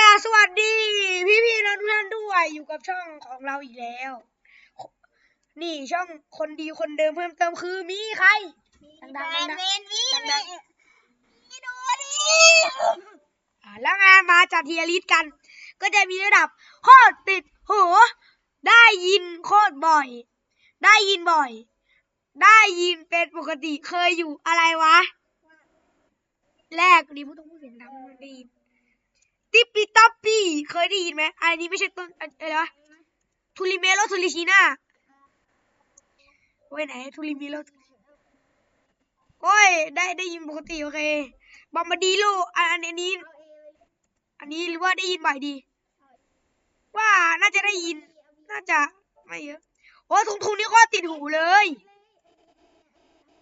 กราบสวัสดี พี่พี่ๆน้องทุกท่านด้วยอยู่กับช่องของเราอีกแล้ว นี่ช่องคนดีคนเดิมเพิ่มเติมคือมีใครดังๆดังๆเมนวี่ดังนี่ดูดิอ่าแล้วงานมาจัดเทียริสกัน ก็จะมีระดับโคตรติดหูได้ยินโคตรบ่อย ได้ยินบ่อย ได้ยินเป็นปกติเคยอยู่อะไรวะ แรกดีพูดต้องพูดเสียงดังมันได้ยินติปปีตัปปี้ เคยได้ยินไหมอันนี้ไม่ใช่ต้นอันอะไรวะทูริเมโลทูริชิน่าไว้ไหนทูริเมโลโอ้ย ได้ได้ยินปกติโอเคบอมบดีโลอันอันอันนี้ อันนี้หรือว่าได้ยินบ่อยดี ว่าน่าจะได้ยิน น่าจะไม่เยอะโอ้ทุงทุงนี่ก็ติดหูเลย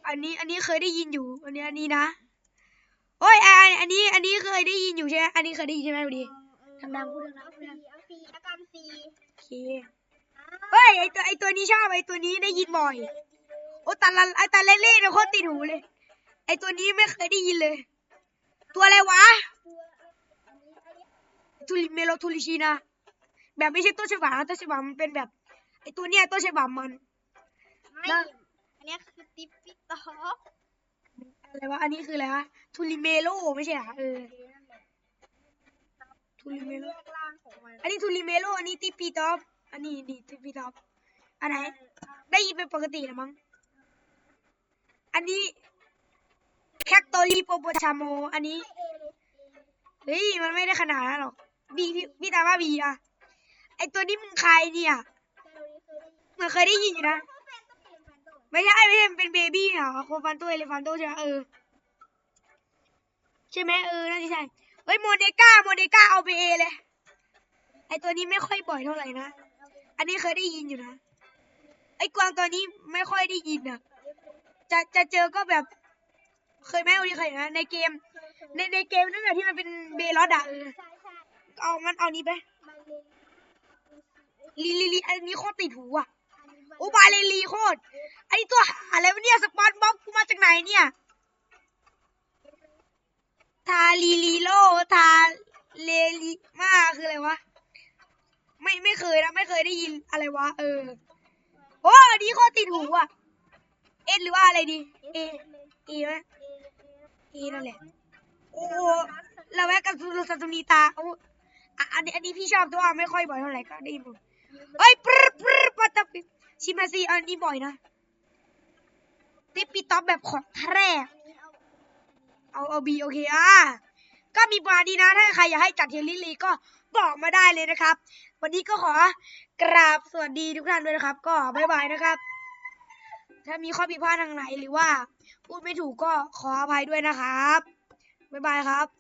อันนี้อันนี้เคยได้ยินอยู่ อันนี้อันนี้นะโอ้ยอันอันนี้ อันนี้เคยได้ยินอยู่ใช่ไหมอันนี้เคยได้ยินใช่ไหมดู ดิดังๆพูดดังๆพูดดังเอาสีเอากันสีโอเคเฮ้ยไอตัวไอตัวนี้ชอบไอตัวนี้ได้ยินบ่อย โอ้ตาละไอตาเล่เล่เนี่ยโคตรติดหูเลย ไอตัวนี้ไม่เคยได้ยินเลย ตัวอะไรวะทูริเมโลทูริชีนาแบบไม่ใช่ต้นฉบับนะต้นฉบับมันเป็นแบบ ไอตัวเนี้ยต้นฉบับมัน ไม่นะอันนี้คือติ๊บปิ๊กต๊อกอะไรวะอันนี้คืออะไรวะทูริเมโลไม่ใช่เหรอเออ ทูริเมโลลือกล่างของมันอันนี้ทูริเมโลอันนี้ติปีท็อปอันนี้ดีติปีท็อปอันไหน ได้ยินเป็นปกติแล้วมั้ง อันนี้แคคโตลีโปโปชาโม อันนี้ เฮ้ย มันไม่ได้ขนาดนั้นหรอกบีพี่พี่ตาว่าบีอะไอตัวนี้มึงใครเนี่ยมันเคยได้ยินอยู่นะ ไม่ใช่ไม่ใช่มันเป็นเบบี้เหรอโคฟันโตเอเลฟันโตใช่ไหมเออ ใช่ไหมเออ น่าจะใช่ เฮ้ยโมเดก้าโมเดก้าเอาไปเอเลย ไอตัวนี้ไม่ค่อยบ่อยเท่าไหร่นะ อันนี้เคยได้ยินอยู่นะ ไอกวางตัวนี้ไม่ค่อยได้ยินอะจะจะเจอก็แบบ เคยไหมวันนี้เคยนะในเกม ในในเกมนั่นแหละที่มันเป็นเบลอดอะเอามันเอานี้ไปลีลีลีอันนี้โคตรติดหูอะอันนี้บาเลลีโคตรไอตัวอะไรวะเนี่ยสปอนบ๊อบกูมาจากไหนเนี่ย ลีลีโลทาเลลีมาคืออะไรวะ ไม่ไม่เคยนะไม่เคยได้ยินอะไรวะ เออ โอ้อันนี้โคตรติดหูอะ เอ็นหรือว่าอะไรดี เอเอไหมเอนั่นแหละ โอ้เราแวะกับซูรุสัตมีตาโอ้อันนี้อันนี้พี่ชอบต่ว่าไม่ค่อยบ่อยเท่าไหร่ก็ได้ยินหมดเอ้ยปรปรปัตตปิชิมาซีอันนี้บ่อยนะติปปีท็อปแบบของแท้เอาเอาบีโอเคอะ ก็มีประมาณนี้นะ ถ้าใครอยากให้จัดเทยลิลีก็บอกมาได้เลยนะครับ วันนี้ก็ขอกราบสวัสดีทุกท่านด้วยนะครับ ก็บ๊ายบายนะครับ ถ้ามีข้อผิดพลาดทางไหนหรือว่า พูดไม่ถูกก็ขออภัยด้วยนะครับบ๊ายบายครับ